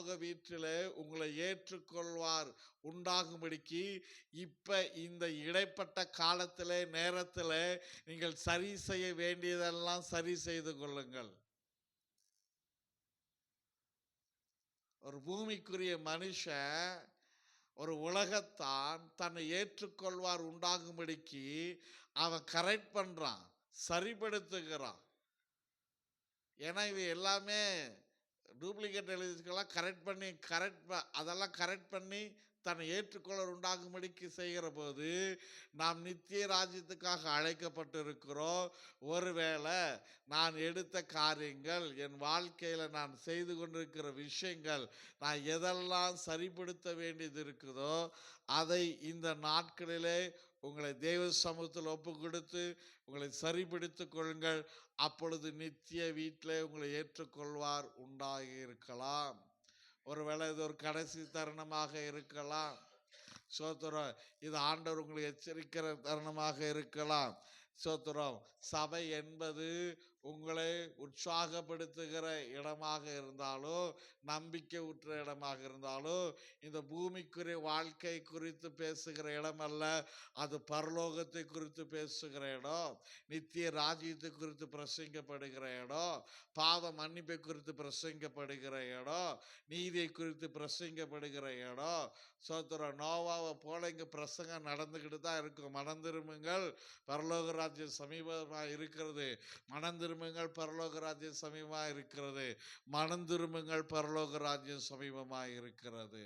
பரலோக வீட்டில் உங்களை ஏற்றுக்கொள்வார். உண்டாகும்படிக்கு இப்ப இந்த இடைப்பட்ட காலத்தில் நேரத்தில் நீங்கள் சரி செய்ய வேண்டியதெல்லாம் சரி செய்து கொள்ளுங்கள். ஒரு பூமிக்குரிய மனுஷன் ஒரு உலகத்தான் தன்னை ஏற்றுக்கொள்வார் உண்டாகும்படிக்கு அவன் கரெக்ட் பண்றான் சரிப்படுத்துகிறான். ஏன்னா இவை எல்லாமே டூப்ளிகேட் எழுதிக்கெல்லாம் கரெக்ட் பண்ணி கரெக்ட் அதெல்லாம் கரெக்ட் பண்ணி தன்னை ஏற்றுக்கொள்ளர் உண்டாகும்படிக்கு செய்கிற போது நாம் நித்திய ராஜ்யத்துக்காக அழைக்கப்பட்டிருக்கிறோம். ஒருவேளை நான் எடுத்த காரியங்கள் என் வாழ்க்கையில் நான் செய்து கொண்டிருக்கிற விஷயங்கள் நான் எதெல்லாம் சரிப்படுத்த வேண்டியது இருக்குதோ அதை இந்த நாட்களிலே உங்களை தேவ சமூகத்தில் ஒப்பு கொடுத்து உங்களை சரிபிடித்து கொள்ளுங்கள். அப்பொழுது நித்திய வீட்டில் உங்களை ஏற்றுக்கொள்வார் உண்டாகி இருக்கலாம் ஒருவேளை இது ஒரு கடைசி தருணமாக இருக்கலாம். சோத்திரம் இது ஆண்டவர் உங்களை எச்சரிக்கிற தருணமாக இருக்கலாம். சோத்திரம் சபை என்பது உங்களை உற்சாகப்படுத்துகிற இடமாக இருந்தாலும் நம்பிக்கை ஊற்ற இடமாக இருந்தாலும் இந்த பூமிக்குரிய வாழ்க்கை குறித்து பேசுகிற இடம் அல்ல அது பரலோகத்தை குறித்து பேசுகிற இடம் நித்திய ராஜ்யத்தை குறித்து பிரசங்கப்படுகிற இடம் பாவ மன்னிப்பை குறித்து பிரசங்கப்படுகிற இடம் நீதியை குறித்து பிரசங்கப்படுகிற இடம். சோத்திர நோவாவை போல இங்கே பிரசங்கம் நடந்துக்கிட்டு தான் இருக்கும். மனம் திரும்புங்கள். பரலோக ராஜ்யம் சமீபமாக இருக்கிறது. மனம் திரும்புங்கள் பரலோக ராஜ்யம் சமீபமாக இருக்கிறது மனம் திரும்புங்கள் பரலோக ராஜ்யம் சமீபமாக இருக்கிறது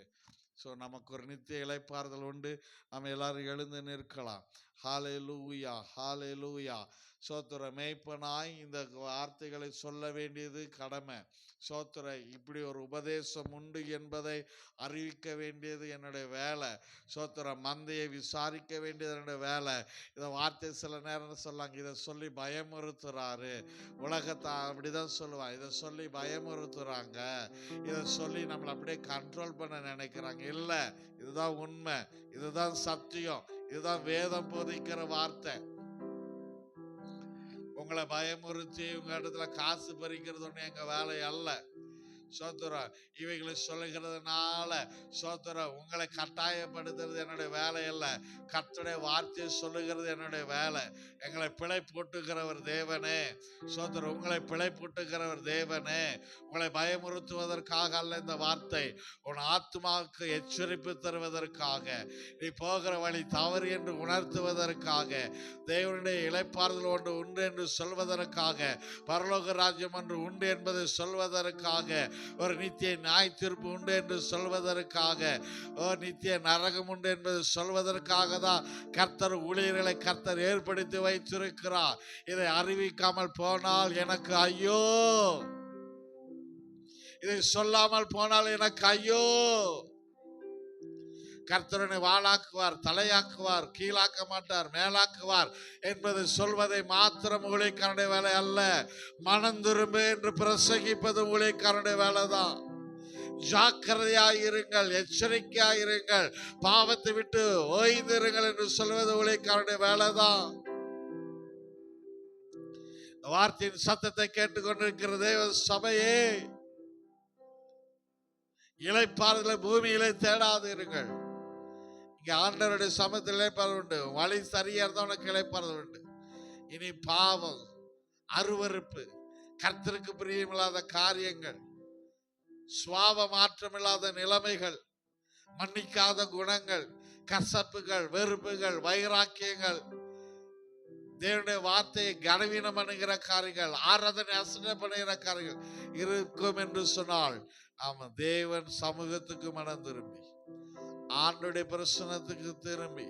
ஸோ நமக்கு ஒரு நித்திய இலைப்பாறுதல் உண்டு. நம்ம எல்லாரும் எழுந்து நிற்கலாம். ஹாலே லூயா ஹாலே லூயா மேய்ப்பனாய் இந்த வார்த்தைகளை சொல்ல வேண்டியது கடமை. சோத்திர இப்படி ஒரு உபதேசம் உண்டு என்பதை அறிவிக்க வேண்டியது என்னுடைய வேலை. சோத்திர மந்தையை விசாரிக்க வேண்டியது என்னுடைய வேலை. இதை வார்த்தை சில நேரம் சொல்லாங்க இதை சொல்லி பயமுறுத்துறாரு. உலகத்தை அப்படிதான் சொல்லுவான் இதை சொல்லி பயமுறுத்துறாங்க. இதை சொல்லி நம்மளை அப்படியே கண்ட்ரோல் பண்ண நினைக்கிறாங்க. இல்லை இதுதான் உண்மை இதுதான் சத்தியம். இதுதான் வேதம் போதிக்கிற வார்த்தை. உங்களை பயமுறுத்தி உங்க இடத்துல காசு பறிக்கிறது ஒண்ணு எங்க வேலை அல்ல. சோத்திரம் இவைகளை சொல்லுகிறதுனால சோத்திரம் உங்களை கட்டாயப்படுத்துறது என்னுடைய வேலை இல்லை கத்துடைய வார்த்தையை சொல்லுகிறது என்னுடைய வேலை. எங்களை பிழை போட்டுக்கிறவர் தேவனே. சோத்திரம் உங்களை பிழை போட்டுக்கிறவர் தேவனே. உங்களை பயமுறுத்துவதற்காக அல்ல இந்த வார்த்தை. உன் ஆத்மாவுக்கு எச்சரிப்பு தருவதற்காக நீ போகிற வழி தவறு என்று உணர்த்துவதற்காக தேவனுடைய இளைப்பாறுதல் ஒன்று உண்டு என்று சொல்வதற்காக பரலோக ராஜ்யம் ஒன்று உண்டு என்பதை சொல்வதற்காக ஒரு நித்திய நாய் தீர்ப்பு உண்டு என்று சொல்வதற்காக ஒரு நித்திய நரகம் உண்டு என்பது சொல்வதற்காக தான் கர்த்தர் ஊழியர்களை கர்த்தர் ஏற்படுத்தி வைத்திருக்கிறார். இதை அறிவிக்காமல் போனால் எனக்கு ஐயோ! இதை சொல்லாமல் போனால் எனக்கு ஐயோ! கர்த்தரனை வாளாக்குவார் தலையாக்குவார் கீழாக்க மாட்டார் மேலாக்குவார் என்பது சொல்வதை மாத்திரம் ஊழியக்காரனுடைய வேலை அல்ல. மனம் திரும்பு என்று பிரசங்கிப்பது ஊழியக்காரனுடைய வேலைதான் ஜாக்கிரதையாயிருங்கள் எச்சரிக்கையாயிருங்கள் பாவத்தை விட்டு ஓய்ந்திருங்கள் என்று சொல்வது ஊழியக்காரனுடைய வேலைதான் தான். வார்த்தையின் சத்தத்தை கேட்டுக்கொண்டிருக்கிற தேவ சபையே இலைப்பாறுதலை பூமியிலே தேடாதிருங்கள். இங்க ஆண்டவருடைய சமத்தில் இழைப்பது உண்டு. வழி சரியா இருந்தா உனக்கு இழைப்பது உண்டு. இனி பாவம் அருவருப்பு கர்த்தருக்கு பிரியமில்லாத காரியங்கள் சுவாப மாற்றமில்லாத நிலைமைகள் மன்னிக்காத குணங்கள் கசப்புகள் வெறுப்புகள் வைராக்கியங்கள் தேவனுடைய வார்த்தையை கனவீனம் பண்ணுகிற காரியங்கள் ஆராதனை அசனை பண்ணுகிற காரியங்கள் இருக்கும் என்று சொன்னால் ஆமா தேவன் சமூகத்துக்கு மனம் திரும்பி. ஆண்டுடைய பிரசனத்துக்கு திரும்பி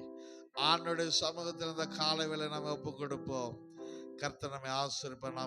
ஆண்டுடைய சமூகத்தில் இந்த காலை வேளை நம்ம ஒப்பு கொடுப்போம் கர்த்தனமை ஆசிரிப்ப நாம்